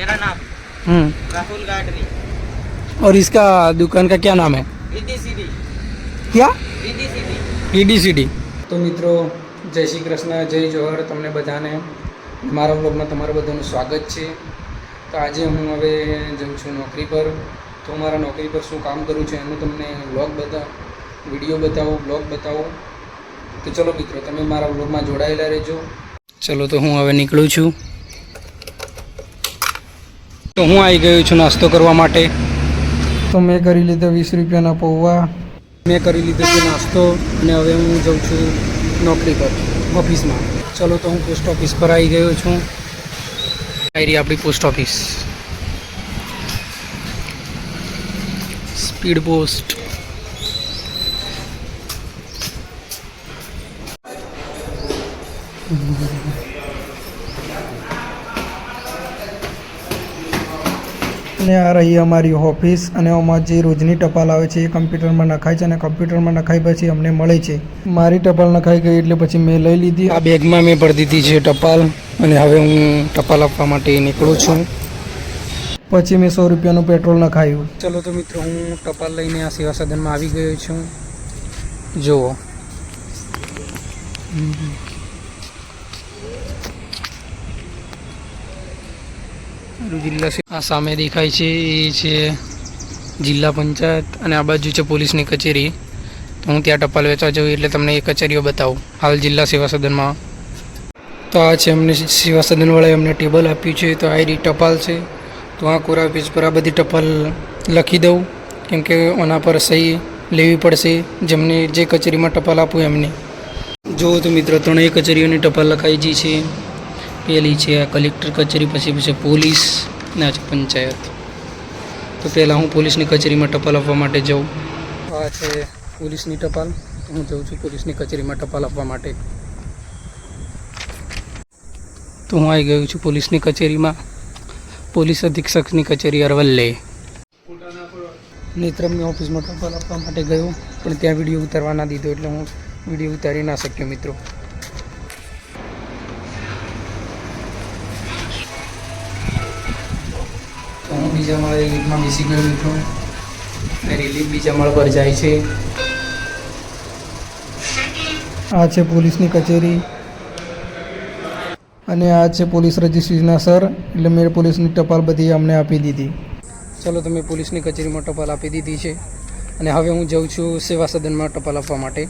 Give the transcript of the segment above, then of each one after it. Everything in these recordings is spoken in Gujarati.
मेरा नाम हम्म राहुल गाडरी और इसका दुकान का क्या नाम है रिद्धि सीधी क्या रिद्धि सीधी ઈડીસીડી તો મિત્રો જય શ્રી કૃષ્ણ જય જોહર તમને બધાને મારા વ્લોગમાં તમારું બધાનું સ્વાગત છે તો આજે હું હવે જઉં છું નોકરી પર તો મારા નોકરી પર શું કામ કરું છું એનું તમને વ્લોગ બતા વિડીયો બતાવું બ્લોગ બતાવું તો ચલો મિત્રો તમે મારા વ્લોગમાં જોડાયેલા રહેજો ચલો તો હું હવે નીકળું છું તો હું આવી ગયો છું નાસ્તો કરવા માટે. તો મેં કરી લીધા વીસ રૂપિયાના પૌવા. મેં કરી લીધો છે નાસ્તો અને હવે હું જાઉં છું નોકરી પર ઓફિસમાં. ચલો તો હું પોસ્ટ ઓફિસ પર આવી ગયો છું. આવી આપણી પોસ્ટ ઓફિસ. Speed post. અને આ રહી અમારી ઓફિસ અને આમાં જે રોજની ટપાલ આવે છે એ કમ્પ્યુટરમાં નખાય છે અને કમ્પ્યુટરમાં નખાઈ પછી અમને મળે છે. મારી ટપાલ નખાઈ ગઈ એટલે પછી મેં લઈ લીધી. આ બેગમાં મેં ભરી દીધી છે ટપાલ અને હવે હું ટપાલ આપવા માટે નીકળું છું. પછી મેં સો રૂપિયાનું પેટ્રોલ નખાયું. ચલો તો મિત્રો, હું ટપાલ લઈને આ સેવા સદનમાં આવી ગયો છું. જુઓ. જિલ્લા આ સામે દેખાય છે એ છે જિલ્લા પંચાયત અને આ બાજુ છે પોલીસની કચેરી. તો હું ત્યાં ટપાલ વેચવા જઉં એટલે તમને એ કચેરીઓ બતાવું. હાલ જિલ્લા સેવા સદનમાં. તો આ છે અમને સેવા સદનવાળાએ અમને ટેબલ આપ્યું છે, તો આ એ ટપાલ છે. તો આ કોરા પેજ પર આ બધી ટપાલ લખી દઉં, કેમ કે ઓના પર સહી લેવી પડશે, જેમને જે કચેરીમાં ટપાલ આપું એમને. જુઓ તો મિત્રો, ત્રણેય કચેરીઓની ટપાલ લખાઈ ગઈ છે. પહેલી છે આ કલેક્ટર કચેરી પછી પછી પોલીસ ને છે પંચાયત. તો પહેલાં હું પોલીસની કચેરીમાં ટપાલ આપવા માટે જાઉં. આ છે પોલીસની ટપાલ. હું જાઉં છું પોલીસની કચેરીમાં ટપાલ આપવા માટે. તો હું આવી ગયો છું પોલીસની કચેરીમાં. પોલીસ અધિક્ષકની કચેરી અરવલ્લે. નેત્રમની ઓફિસમાં ટપાલ આપવા માટે ગયો, પણ ત્યાં વીડિયો ઉતારવા ના દીધો, એટલે હું વીડિયો ઉતારી ના શક્યો, મિત્રો. બીજા માળે લીફમાં બેસી ગયો મિત્રો મારી લીફ બીજા માળ પર જાય છે. આ છે પોલીસની કચેરી. અને આ છે પોલીસ રજિસ્ટ્રીના સર, એટલે મેં પોલીસની ટપાલ બધી અમને આપી દીધી. ચલો, તમે પોલીસની કચેરીમાં ટપાલ આપી દીધી છે. અને હવે હું જાઉં છું સેવા સદનમાં ટપાલ આપવા માટે.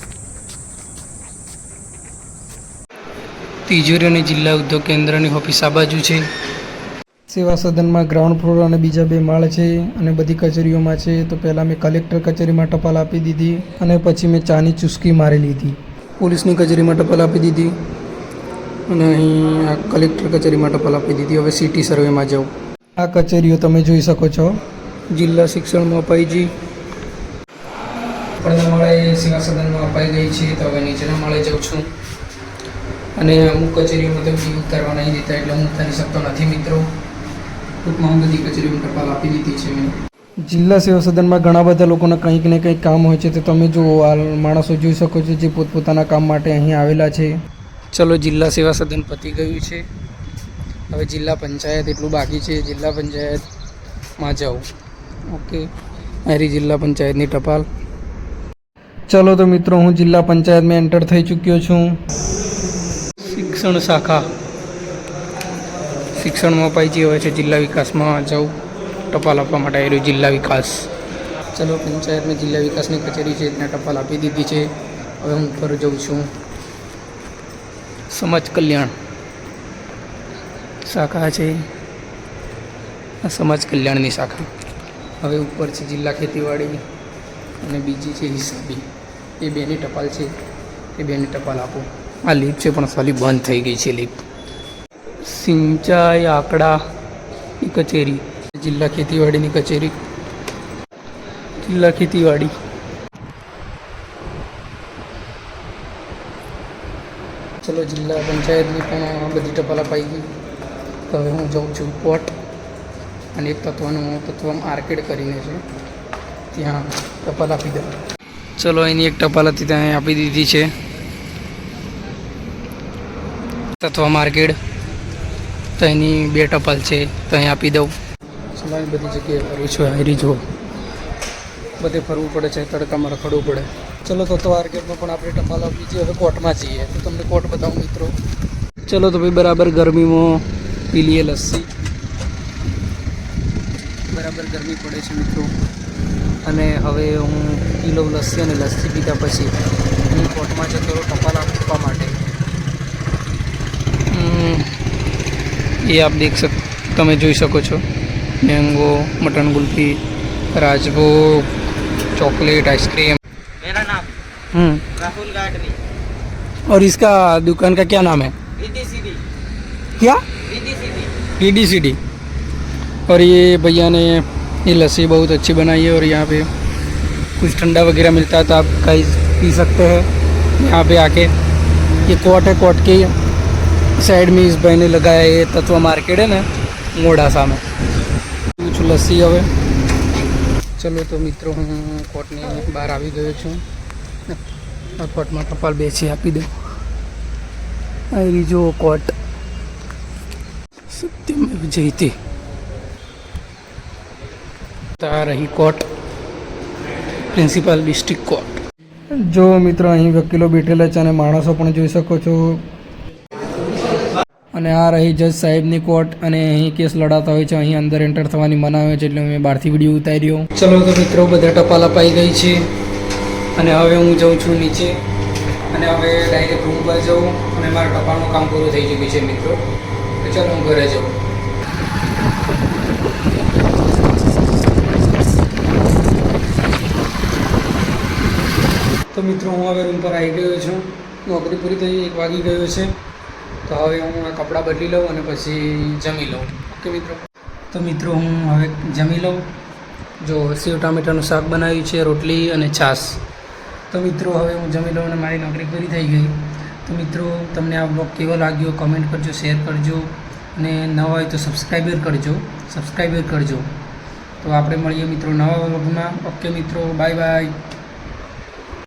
તિજોરી અને જિલ્લા ઉદ્યોગ કેન્દ્રની ઓફિસ આ બાજુ છે. સેવા સદનમાં ગ્રાઉન્ડ ફ્લોર અને બીજા બે માળ છે અને બધી કચેરીઓમાં છે. તો પહેલાં મેં કલેક્ટર કચેરીમાં ટપાલ આપી દીધી અને પછી મેં ચાની ચુસ્કી મારી લીધી. પોલીસની કચેરીમાં ટપાલ આપી દીધી અને અહીં આ કલેક્ટર કચેરીમાં ટપાલ આપી દીધી. હવે સિટી સર્વેમાં જાઉં. આ કચેરીઓ તમે જોઈ શકો છો. જિલ્લા શિક્ષણમાં અપાઈ જી ઉપરના માળે સેવા સદનમાં અપાઈ ગઈ છે. તો હવે નીચેના માળે જાઉં છું. અને અમુક કચેરીઓમાં તો બી ઉતારવા નહીં દેતા એટલે હું ઉતારી શકતો નથી, મિત્રો. ટૂંકમાં હું બધી કચેરીઓમાં ટપાલ આપી દીધી છે. જિલ્લા સેવા સદનમાં ઘણા બધા લોકોના કંઈક ને કંઈક કામ હોય છે. તો તમે જુઓ આ માણસો જોઈ શકો છો જે પોતપોતાના કામ માટે અહીં આવેલા છે. ચલો, જિલ્લા સેવા સદન પતી ગયું છે. હવે જિલ્લા પંચાયત એટલું બાકી છે. જિલ્લા પંચાયતમાં જાઉં. ઓકે. મારી જિલ્લા પંચાયતની ટપાલ. ચલો તો મિત્રો, હું જિલ્લા પંચાયતમાં એન્ટર થઈ ચૂક્યો છું. શિક્ષણ શાખા. શિક્ષણમાં અપાઈ હોય છે, જિલ્લા વિકાસમાં જાઉં ટપાલ આપવા માટે આવેલું જિલ્લા વિકાસ. ચલો પંચાયતને જિલ્લા વિકાસની કચેરી છે, ત્યાં ટપાલ આપી દીધી છે. હવે હું ઉપર જઉં છું. સમાજ કલ્યાણ. શાખા છે. આ સમાજ કલ્યાણની શાખા. હવે ઉપર છે જિલ્લા ખેતીવાડી અને બીજી છે હિસાબી. એ બેની ટપાલ છે. એ બેની ટપાલ આપો. આ લીપ છે, પણ સાલી બંધ થઈ ગઈ છે લીપ. સિંચાઈ આંકડાની કચેરી, જિલ્લા ખેતીવાડીની કચેરી. જિલ્લા ખેતીવાડી. ચલો, જિલ્લા પંચાયતની પણ બધી ટપાલ અપાઈ ગઈ. તો હવે હું જાઉં છું પોટ અને એક તત્વનું તત્વ આર્કેડ કરીને છે. ત્યાં ટપાલ આપી દઉં. ચલો, એની એક ટપાલ હતી ત્યાં આપી દીધી છે. તત્વ માર્કેટ. તો એની બે ટપાલ છે, તો અહીં આપી દઉં. ચલો બધી જગ્યાએ ફરું છું હારી જુઓ. બધે ફરવું પડે છે, તડકામાં રખડવું પડે. ચલો તો તો આર્કેટમાં પણ આપણે ટપાલ આપી છે, હવે કોર્ટમાં જઈએ. તો તમને કોર્ટ બતાવું મિત્રો. ચલો તો ભાઈ, બરાબર ગરમીમાં પી લઈએ લસ્સી. બરાબર ગરમી પડે છે મિત્રો. અને હવે હું લઉં લસ્સી અને લસ્સી પીધા પછી હું કોર્ટમાં જતો ટપાલ આપવા માટે. ये आप देख सक ते जी सको mango mutton kulfi rajbhog chocolate ice cream मेरा नाम हम्म। राहुल और इसका दुकान का क्या नाम है? ईडीसीडी डी सी डी और ये भैया ने ये लस्सी बहुत अच्छी बनाई है और यहाँ पे कुछ ठंडा वगैरह मिलता है तो आप कहीं पी सकते हैं। यहाँ पे आके ये कोट है कोट के સાઈડ મીશભાઈને લગાયા એ તત્વ માર્કેટ હે ને મોડા સામે હું છું લસ્સી હવે ચલો તો મિત્રો હું કોર્ટની બહાર આવી ગયો છું કોર્ટમાં કપાલ બેસી આપી દઉં આવી જો કોટ સત્યમેવ જયતે તાર અહીં કોટ પ્રિન્સિપાલ ડિસ્ટ્રિક્ટ કોર્ટ જો મિત્રો અહીં વકીલો બેઠેલા છે અને માણસો પણ જોઈ શકો છો અને આ રહી જજ સાહેબની કોર્ટ અને અહીં કેસ લડાતા હોય છે. અહીં અંદર એન્ટર થવાની મના હોય છે એટલે મેં બહારથી વીડિયો ઉતાર્યો. ચલો તો મિત્રો, બધા ટપાલ અપાઈ ગઈ છે અને હવે હું જાઉં છું નીચે અને હવે ડાયરેક્ટ રૂમ પર જાઉં અને મારા ટપાલનું કામ પૂરું થઈ ચૂક્યું છે મિત્રો. તો ચાલો હું ઘરે જાઉં. તો મિત્રો, હું હવે રૂમ પર આવી ગયો છું. નોકરી પૂરી થઈ, એક વાગી ગયો છે. તો હવે હું કપડાં બદલી લઉં અને પછી જમી લઉં. ઓકે મિત્રો? તો મિત્રો, હું હવે જમી લઉં. જો સેવ ટામેટાનું શાક બનાવ્યું છે, રોટલી અને છાશ. તો મિત્રો, હવે હું જમી લઉં અને મારી નોકરી પૂરી થઈ ગઈ. તો મિત્રો, તમને આ બ્લોગ કેવો લાગ્યો કમેન્ટ કરજો શેર કરજો. અને નવા હોય તો સબસ્ક્રાઈબર કરજો. સબસ્ક્રાઈબર કરજો. તો આપણે મળીએ મિત્રો નવા બ્લોગમાં ઓકે મિત્રો બાય બાય